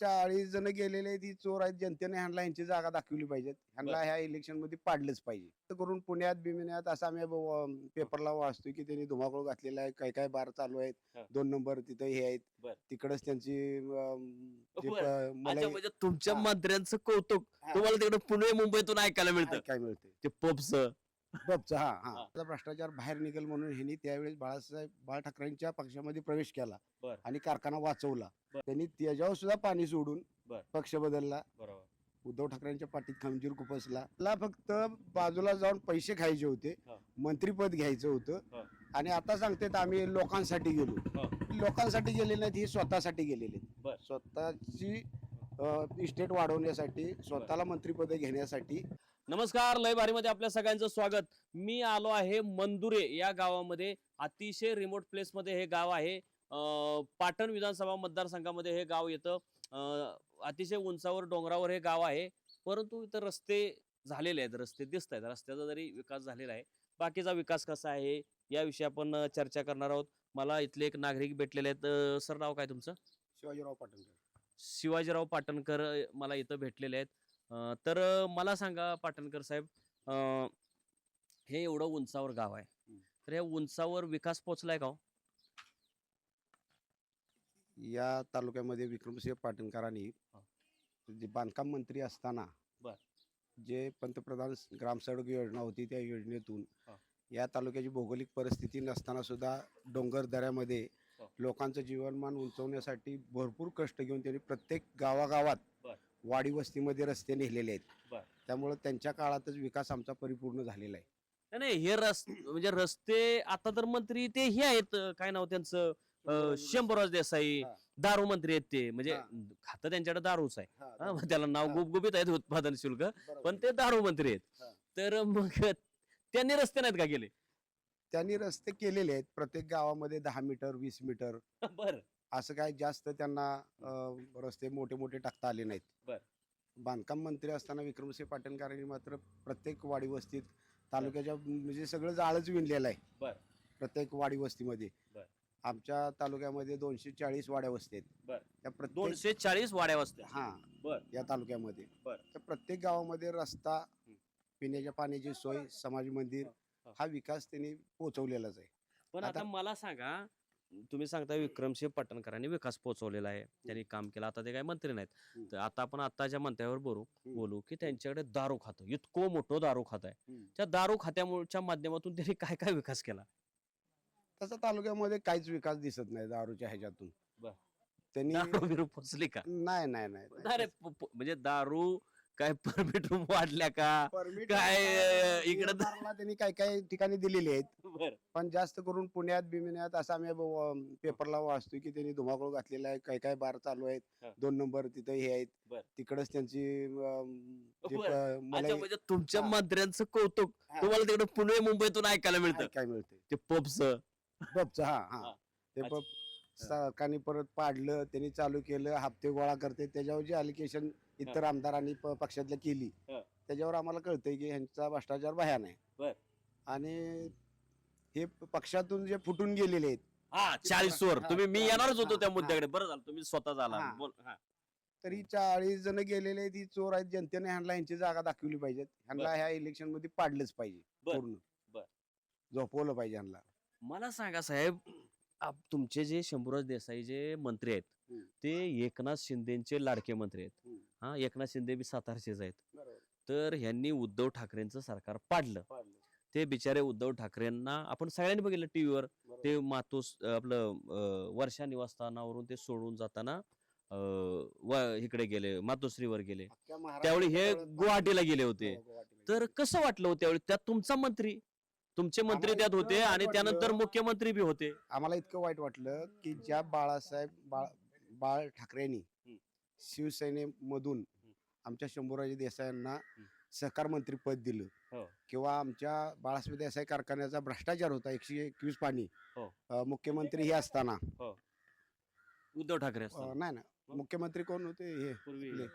चाळीस जण गेलेले ती चोर आहेत जनतेने ह्यांना यांची जागा दाखवली पाहिजे ह्यांना ह्या इलेक्शनमध्ये पाडलंच पाहिजे तर करून पुण्यात बिमिण्यात असं आम्ही पेपरला वाचतोय की त्यांनी धुमाकूळ घातलेला आहे काय काय बार चालू आहेत. दोन नंबर तिथं हे आहेत. तिकडच त्यांची मला म्हणजे तुमच्या. मंत्र्यांचं कौतुक. तुम्हाला तिकडे पुणे मुंबईतून ऐकायला मिळतं काय मिळते ते पब्स बबचा हा हा भ्रष्टाचार बाहेर निघेल म्हणून ह्यांनी त्यावेळेस बाळासाहेब बाळ ठाकरेंच्या पक्षामध्ये प्रवेश केला बर. आणि कारखाना वाचवला बर. त्यांनी त्याच्यावर सुद्धा पाणी सोडून बर. पक्ष बदलला बरोबर उद्धव ठाकरेंच्या पाठीत खंजीर खुपसला मला फक्त बाजूला जाऊन पैसे खायचे होते हा. मंत्रीपद घ्यायचं होतं हा. आणि आता सांगतात आम्ही लोकांसाठी गेलो हा. लोकांसाठी गेले नाहीत ही स्वतःसाठी गेलेले बर. स्वतःची इस्टेट वाढवण्यासाठी स्वतःला मंत्रीपद घेण्यासाठी नमस्कार लयमध्ये आपल्या सगळ्यांचं स्वागत. मी आलो आहे मंदुरे या गावामध्ये. अतिशय रिमोट प्लेस मध्ये हे गाव आहे. पाटण विधानसभा मतदारसंघामध्ये हे गाव येतं. अतिशय उंचावर डोंगरावर हे गाव आहे. परंतु इथं रस्ते झालेले आहेत. रस्ते दिसत आहेत रस्त्याचा जरी विकास झालेला आहे. बाकीचा विकास कसा आहे याविषयी आपण चर्चा करणार आहोत. मला इथले एक नागरिक भेटलेले आहेत. सर नाव काय तुमचं? शिवाजीराव पाटणकर. शिवाजीराव पाटणकर मला इथं भेटलेले आहेत. तर मला सांगा पाटणकर साहेब हे एवढं उंचावर गाव आहे. तर या उंचावर विकास पोचलाय का हो? या तालुक्यामध्ये विक्रमसिंह पाटणकरांनी. जे बांधकाम मंत्री असताना. जे पंतप्रधान ग्रामसडक योजना होती त्या योजनेतून. या तालुक्याची भौगोलिक परिस्थिती नसताना सुद्धा डोंगर दऱ्यामध्ये. लोकांचं जीवनमान उंचवण्यासाठी भरपूर कष्ट घेऊन त्यांनी प्रत्येक गावागावात. वाडी वस्तीमध्ये रस्ते नेलेले बर. आहेत त्यामुळे त्यांच्या काळातच विकास आमचा परिपूर्ण झालेला आहे नाही, नाही हे रस म्हणजे रस्ते आता तर मंत्री ते हे आहेत अ, काय नाव त्यांचं अ, शंभरराज देसाई हा. दारू मंत्री आहेत ते म्हणजे हा. खातं त्यांच्याकडे दारूच आहे हा, मग त्याला नाव हा. गुपगुपित आहेत उत्पादन शुल्क. पण ते दारू मंत्री आहेत हा. तर मग त्यांनी रस्ते नाहीत का गेले त्यांनी रस्ते केलेले आहेत प्रत्येक गावामध्ये दहा मीटर वीस मीटर बर असं काय जास्त त्यांना रस्ते मोठे मोठे टाकता आले नाहीत बर. बांधकाम मंत्री असताना विक्रमसिंह पाटणकरांनी मात्र प्रत्येक वाडी वस्तीत तालुक्याच्या म्हणजे सगळं जाळच विणलेलं आहे बर. प्रत्येक वाडी वस्तीमध्ये बर. आमच्या तालुक्यामध्ये दोनशे चाळीस वाड्या वस्ती आहेत बर. त्या प्रत्येक दोनशे चाळीस वाड्या वस्त्या हा बर. या तालुक्यामध्ये बर. तर प्रत्येक गावामध्ये रस्ता पिण्याच्या पाण्याची सोय समाज मंदिर हा. हा विकास त्यांनी पोहोचवलेलाच आहे पण आता आता- मला सांगा तुम्ही सांगता विक्रमसिंह पाटणकरांनी विकास पोहोचवलेला आहे. त्यांनी काम केलं. आता ते काही मंत्री नाहीत. तर आता आपण आताच्या मंत्र्यावर बोलू. बोलू की त्यांच्याकडे दारू खातं. इतकं मोठं दारू खात आहे. त्या दारू खात्यामुळच्या माध्यमातून त्यांनी काय काय विकास केला? तसं तालुक्यामध्ये काहीच विकास दिसत नाही दारूच्या ह्याच्यातून. त्यांनी पोचली का? नाही नाही नाही. म्हणजे दारू काय परमिट वाढल्या का Permit काय, इकडं त्यांनी काही काही ठिकाणी दिलेली आहेत बर पण जास्त करून पुण्यात बिमिण्यात असं आम्ही ब- पेपरला वाचतोय की त्यांनी धुमाकूळ घातलेला आहे काही काही बार चालू आहेत हा. दोन नंबर तिथं हे आहेत बर. तिकडच त्यांची अं, जे बर. प- मला म्हणजे तुमच्या हा. मंत्र्यांचं कौतुक हा. तुम्हाला तिकडे पुणे मुंबईतून ऐकायला मिळतं काय मिळते ते पब्स पबचं हा हा. हा ते अच्छा. पब सरकारने परत पाडलं त्यांनी चालू केलं हप्ते गोळा करते त्याच्यावर जे अलिकेशन इतर आमदारांनी प- पक्षातल्या केली हा. त्याच्यावर आम्हाला कळतंय की ह्यांचा भ्रष्टाचार भयान आहे बर. आणि हे प- पक्षातून जे फुटून गेलेले आहेत हा चाळीस वर हा, तुम्ही मी हा, येणारच होतो हा, त्या हा. मुद्द्याकडे बरं झालं तुम्ही स्वतः झाला हा. बोल हा. तरी चाळीस जण गेलेले आहेत ही चोर आहेत जनतेने ह्यांना यांची जागा दाखवली पाहिजे ह्यांना ह्या इलेक्शनमध्ये पाडलंच पाहिजे बर. पूर्ण बर. झोपवलं पाहिजे ह्यांना मला सांगा साहेब आप- तुमचे जे शंभूराज देसाई जे मंत्री आहेत. ते एकनाथ शिंदेचे लाडके मंत्री आहेत. हा एकनाथ शिंदे बी सातारचेच आहेत. तर ह्यांनी उद्धव ठाकरेंचं सरकार पाडलं. ते बिचारे उद्धव ठाकरेंना आपण सगळ्यांनी बघितलं टीव्हीवर ते मातोस आपलं वर्षा निवासस्थानावरून ते सोडून जाताना इकडे गेले मातोश्रीवर गेले. त्यावेळी हे गुवाहाटीला गेले होते. हो, तर. कसं वाटलं हो त्यावेळी? त्यात तुमचा मंत्री तुमचे मंत्री त्यात होते आणि त्यानंतर. मुख्यमंत्री बी होते. आम्हाला इतकं वाईट वाटलं की ज्या बाळासाहेब बाळ बाळ ठाकरेंनी. शिवसेनेमधून आमच्या शंभूराजे देसाईंना सहकार मंत्री पद दिलं हो. किंवा आमच्या बाळासाहेब देसाई कारखान्याचा भ्रष्टाचार होता एकशे एकवीस पाणी हो. मुख्यमंत्री हे असताना उद्धव ठाकरे. नाही ना? मुख्यमंत्री कोण होते हे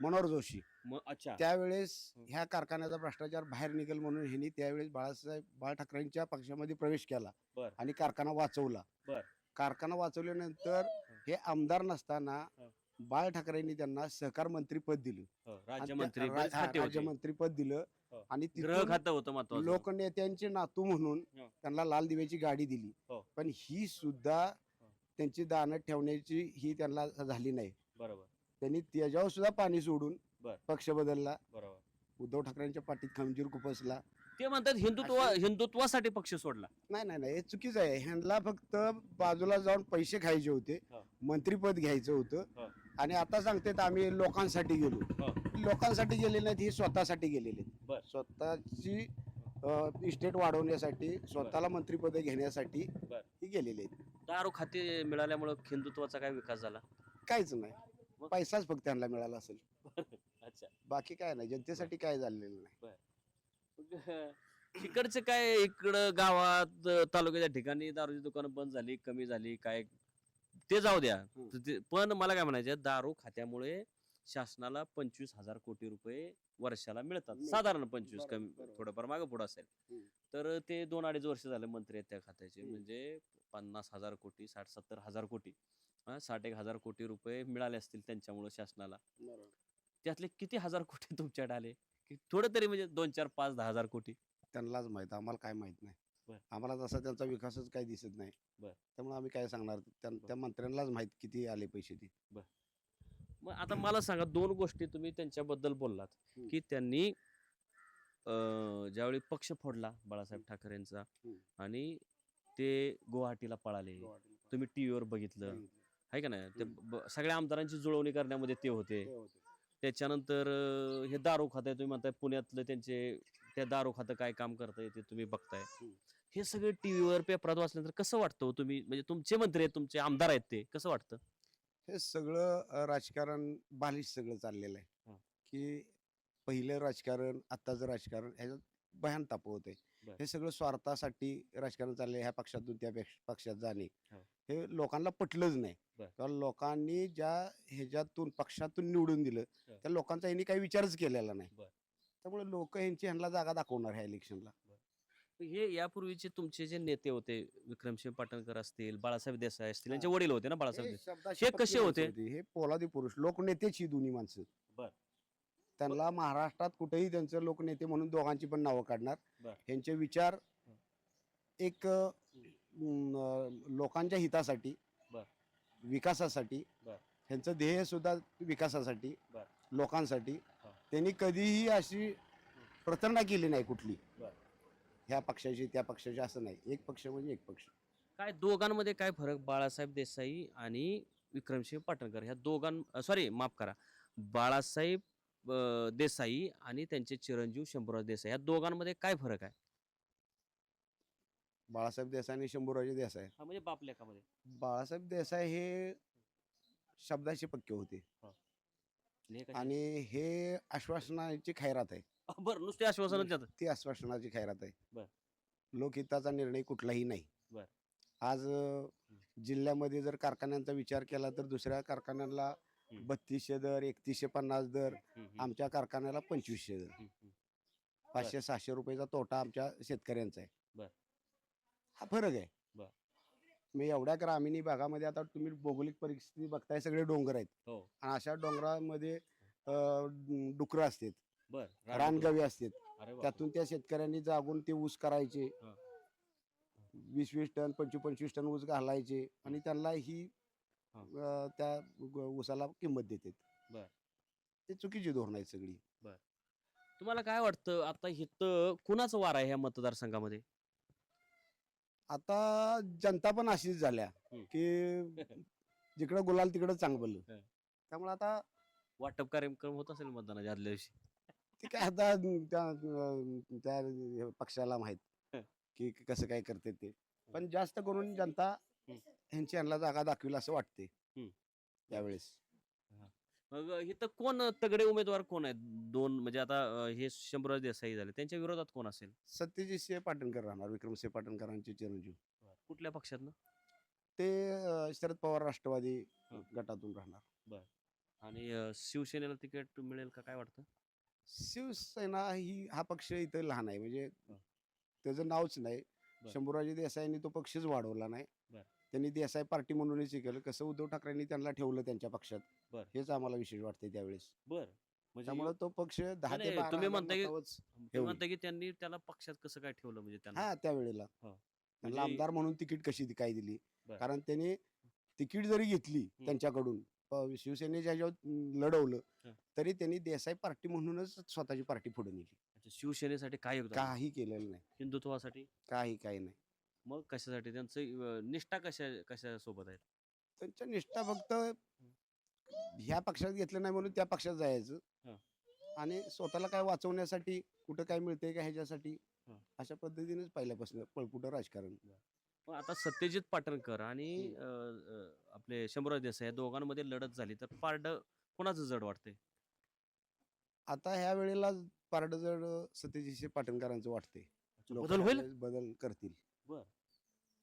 मनोहर जोशी अच्छा त्यावेळेस हं. ह्या कारखान्याचा भ्रष्टाचार बाहेर निघेल म्हणून ह्यांनी त्यावेळेस बाळासाहेब बाळ ठाकरेंच्या पक्षामध्ये प्रवेश केला बर. आणि कारखाना वाचवला बर. कारखाना वाचवल्यानंतर हे आमदार नसताना हं. बाळ ठाकरेंनी त्यांना सहकार मंत्री पद दिलं हो, राज्यमंत्री रा- हा. राज्यमंत्री पद दिलं हो. आणि गृह तिथून खातं होतं महत्वाचं लोकनेत्यांचे नातू म्हणून हो. त्यांना लाल दिव्याची गाडी दिली हो. पण ही सुद्धा त्यांची दानत ठेवण्याची ही त्यांना झाली नाही बरोबर त्यांनी त्याच्यावर सुद्धा पाणी सोडून बर. पक्ष बदलला बरोबर उद्धव ठाकरेंच्या पाठीत खंजीर खुपसला ते म्हणतात हिंदुत्व हिंदुत्वासाठी पक्ष सोडला. नाही नाही नाही. हे चुकीचं आहे. ह्यांना फक्त बाजूला जाऊन पैसे खायचे होते. हो. मंत्रीपद घ्यायचं हो. होतं आणि आता सांगतात आम्ही लोकांसाठी गेलो. हो. लोकांसाठी गेले नाहीत ही स्वतःसाठी गेलेले बर. आहेत. स्वतःची इस्टेट वाढवण्यासाठी स्वतःला मंत्रीपद घेण्यासाठी बर. ही गेलेले आहेत. दारू खाते मिळाल्यामुळे हिंदुत्वाचा काय विकास झाला? काहीच? नाही. पैसाच फक्त त्यांना मिळाला असेल. अच्छा. बाकी काय नाही. जनतेसाठी काय झालेलं नाही. इकडचं काय इकडं गावात तालुक्याच्या ठिकाणी दारूची दुकानं बंद झाली कमी झाली काय ते जाऊ द्या. तर ते- पण मला काय म्हणायचं दारू खात्यामुळे शासनाला पंचवीस हजार कोटी रुपये वर्षाला मिळतात मिळतात. साधारण पंचवीस बरोबर, कमी बरोबर. थोडंफार मागे पुढे असेल हम्म. तर ते दोन अडीच वर्ष झाले मंत्री आहेत त्या खात्याचे हम्म. म्हणजे पन्नास हजार कोटी साठ सत्तर हजार कोटी हा, साठ एक हजार कोटी रुपये मिळाले असतील त्यांच्यामुळे शासनाला त्यातले किती हजार कोटी तुमच्याकडे आले की थोडं तरी म्हणजे दोन चार पाच दहा हजार कोटी. त्यांनाच माहीत आम्हाला काय माहीत नाही. बर. आम्हाला तसा त्यांचा विकासच काही दिसत नाही. बर. त्यामुळे आम्ही काय सांगणार? त्या मंत्र्यांनाच माहीत किती आले पैसे ते. मग आता मला सांगा दोन गोष्टी तुम्ही त्यांच्याबद्दल बोललात हम्म. की त्यांनी अं, ज्यावेळी पक्ष फोडला बाळासाहेब ठाकरेंचा हम्म. आणि ते गुवाहाटीला पळाले. तुम्ही टीव्हीवर बघितलं. आहे का नाही? ते हम्म. ब- सगळ्या आमदारांची जुळवणी करण्यामध्ये ते होते. ते होते. त्याच्यानंतर अं, हे दारू खातं तुम्ही म्हणताय पुण्यातलं त्यांचे त्या दारू खातं काय काम करताय ते तुम्ही बघताय. हे सगळे टीव्हीवर पेपरात वाचल्यानंतर कसं वाटतं हो तुम्ही म्हणजे तुमचे मंत्री आहेत तुमचे आमदार आहेत ते कसं वाटतं हे सगळं अ, राजकारण बालिश सगळं चाललेलं हा. आहे की पहिलं राजकारण आत्ताचं राजकारण ह्याच्यात भयान तापवत आहे. हे सगळं स्वार्थासाठी राजकारण चाललंय ह्या पक्षातून त्या पेक्ष- पक्षात जाणे हो. हे लोकांना पटलंच नाही. किंवा लोकांनी ज्या ह्याच्यातून पक्षातून निवडून दिलं हो. त्या लोकांचा यांनी काही विचारच केलेला नाही. त्यामुळे लोक यांची ह्यांना जागा दाखवणार ह्या इलेक्शनला हे यापूर्वीचे तुमचे जे नेते होते विक्रमसिंह पाटणकर असतील बाळासाहेब देसाई असतील यांचे वडील होते ना बाळासाहेब हे देसाई हे कसे होते? हे पोलादी पुरुष लोकनेतेच दोन्ही माणसं बर. त्यांना महाराष्ट्रात कुठेही त्यांचं लोकनेते म्हणून दोघांची पण नावं काढणार बर. यांचे विचार एक लोकांच्या हितासाठी. विकासासाठी. ह्यांचं ध्येय सुद्धा विकासासाठी. लोकांसाठी हा. त्यांनी कधीही अशी प्रतारणा केली नाही कुठली. ह्या पक्षाची त्या पक्षाची असं नाही एक पक्ष म्हणजे एक पक्ष काय दोघांमध्ये काय फरक बाळासाहेब देसाई आणि विक्रमसिंह पाटणकर ह्या दोघां सॉरी माफ करा बाळासाहेब देसाई आणि त्यांचे चिरंजीव शंभूराज देसाई ह्या दोघांमध्ये काय फरक आहे? बाळासाहेब देसाई आणि शंभूराजे देसाई. हा म्हणजे बाप लेखामध्ये. बाळासाहेब देसाई हे शब्दाचे पक्के होते. आणि हे आश्वासनाची खैरात आहे. बरं नुसते आश्वासन देतात. ती आश्वासनाची खैरात आहे. बर. लोकहिताचा निर्णय कुठलाही नाही. बर. आज अं, जिल्ह्यामध्ये जर कारखान्यांचा विचार केला तर दुसऱ्या कारखान्याला. बत्तीसशे दर एकतीसशे पन्नास दर आमच्या कारखान्याला पंचवीसशे दर. पाचशे सहाशे रुपयाचा तोटा आमच्या शेतकऱ्यांचा आहे. हा फरक आहे. मी एवढ्या ग्रामीण भागामध्ये आता तुम्ही भौगोलिक परिस्थिती बघताय सगळे डोंगर आहेत. हो. आणि अशा डोंगरामध्ये डुकरं असतात. रानगवे असतात. त्यातून त्या शेतकऱ्यांनी जागून ते ऊस करायचे. वीस वीस टन पंचवीस पंचवीस टन ऊस घालायचे. आणि त्यांना ही हा. अं, त्या ग- ऊसाला किंमत देतात बर. ते चुकीची धोरण आहेत सगळी तुम्हाला काय वाटतं आता इथं कुणाचं वार आहे ह्या मतदारसंघामध्ये आता जनता पण अशीच झाल्या हम्म. की जिकडं गुलाल तिकडं चांगलं हं. त्यामुळे आता वाटप कार्यक्रम होत असेल मतदानाच्या आदल्या दिवशी ते काय आता त्या त्या पक्षाला माहीत. की कसं काय करते ते पण जास्त करून जनता. ह्यांची यांना जागा दाखवील असं वाटते. त्यावेळेस. मग इथं कोण तगडे उमेदवार कोण आहेत? दोन म्हणजे आता अं, हे शंभूराज देसाई झाले. त्यांच्या विरोधात कोण असेल? सत्यजित सिंह पाटणकर राहणार विक्रमसिंह पाटणकरांचे चिरंजीव. कुठल्या पक्षातनं? ते अं, शरद पवार राष्ट्रवादी हं. गटातून राहणार. आणि अं, शिवसेनेला तिकीट मिळेल का? काय वाटतं? शिवसेना ही हा पक्ष इथं लहान आहे. म्हणजे हं. त्याचं नावच नाही. बर. शंभूराजे देसाईंनी तो पक्षच वाढवला नाही. बर. त्यांनी देसाई पार्टी म्हणूनच हे केलं कसं उद्धव ठाकरेंनी त्यांना ठेवलं त्यांच्या पक्षात. बर. हेच आम्हाला विशेष वाटते त्यावेळेस. बर. म्हणजे त्यामुळे तो पक्ष दहा नाही, ते बारा तुम्ही म्हणता की- मतावरच तुम्ही ठेवली. म्हणता की त्यांनी त्याला पक्षात कसं काय ठेवलं म्हणजे त्यांना? हा त्यावेळेला. हा. त्यांना म्हणजे- आमदार म्हणून तिकीट कशी काय दिली? बर. कारण त्यांनी तिकीट जरी घेतली त्यांच्याकडून अ, शिवसेनेच्या ह्याच्यावर अं, लढवलं हा. तरी त्यांनी देसाई पार्टी म्हणूनच स्वतःची पार्टी पुढे नेली. अच्छा, शिवसेनेसाठी काय योगदान काही केलेलं नाही. हिंदुत्वासाठी? काही काही नाही. मग कशासाठी? त्यांचं निष्ठा कशा कशा सोबत आहे? त्यांच्या निष्ठा फक्त ह्या पक्षात घेतलं नाही म्हणून त्या पक्षात जायचं. हा. आणि स्वतःला काय वाचवण्यासाठी कुठं काय मिळतंय का ह्याच्यासाठी हा. अशा पद्धतीनेच पहिल्यापासून पळपुटं राजकारण. पण आता सत्यजित पाटणकर आणि अं, अं, आपले शंभूराज देसाई या दोघांमध्ये लढत झाली तर पारड कोणाचं जड वाटतंय? आता ह्या वेळेला पारडजड सत्यजित पाटणकरांचं वाटतंय. बदल होईल? बदल करतील. बर.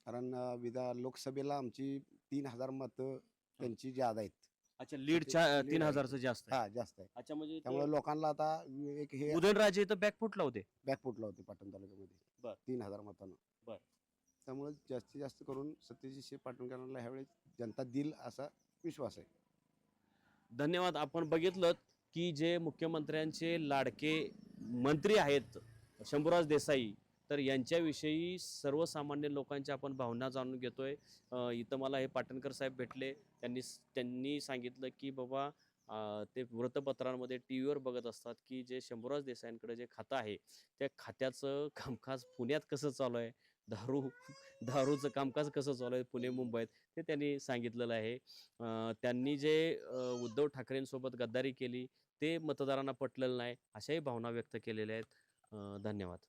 कारण अं, विधान लोकसभेला आमची तीन हजार मतं त्यांची ज्यादा आहेत. अच्छा लीड ते तीन. हजारचं जास्त आहे. हा जास्त आहे. अच्छा म्हणजे त्यामुळे लोकांना आता एक हे उदयनराजे इथं बॅक फुटला होते. बॅकफुटला होते पाटण तालुक्यामध्ये. बर. तीन हजार मतानं. बर. त्यामुळे जास्तीत जास्त करून सत्यजित पाटणकरांना ह्यावेळेस जनता दिल असा विश्वास आहे. धन्यवाद. आपण बघितलं की जे मुख्यमंत्र्यांचे लाडके मंत्री आहेत शंभूराज देसाई तर यांच्याविषयी सर्वसामान्य लोकांच्या आपण भावना जाणून घेतोय. इथं मला हे पाटणकर साहेब भेटले. त्यांनी त्यांनी सांगितलं की बाबा ते वृत्तपत्रांमध्ये टी व्हीवर बघत असतात की जे शंभूराज देसाईंकडे जे खातं आहे त्या खात्याचं कामकाज पुण्यात कसं चालू आहे? दारू दारूचं कामकाज कसं चालू आहे पुणे मुंबईत? ते त्यांनी सांगितलेलं आहे. त्यांनी जे उद्धव ठाकरेंसोबत गद्दारी केली ते मतदारांना पटलेलं नाही अशाही भावना व्यक्त केलेल्या आहेत. धन्यवाद.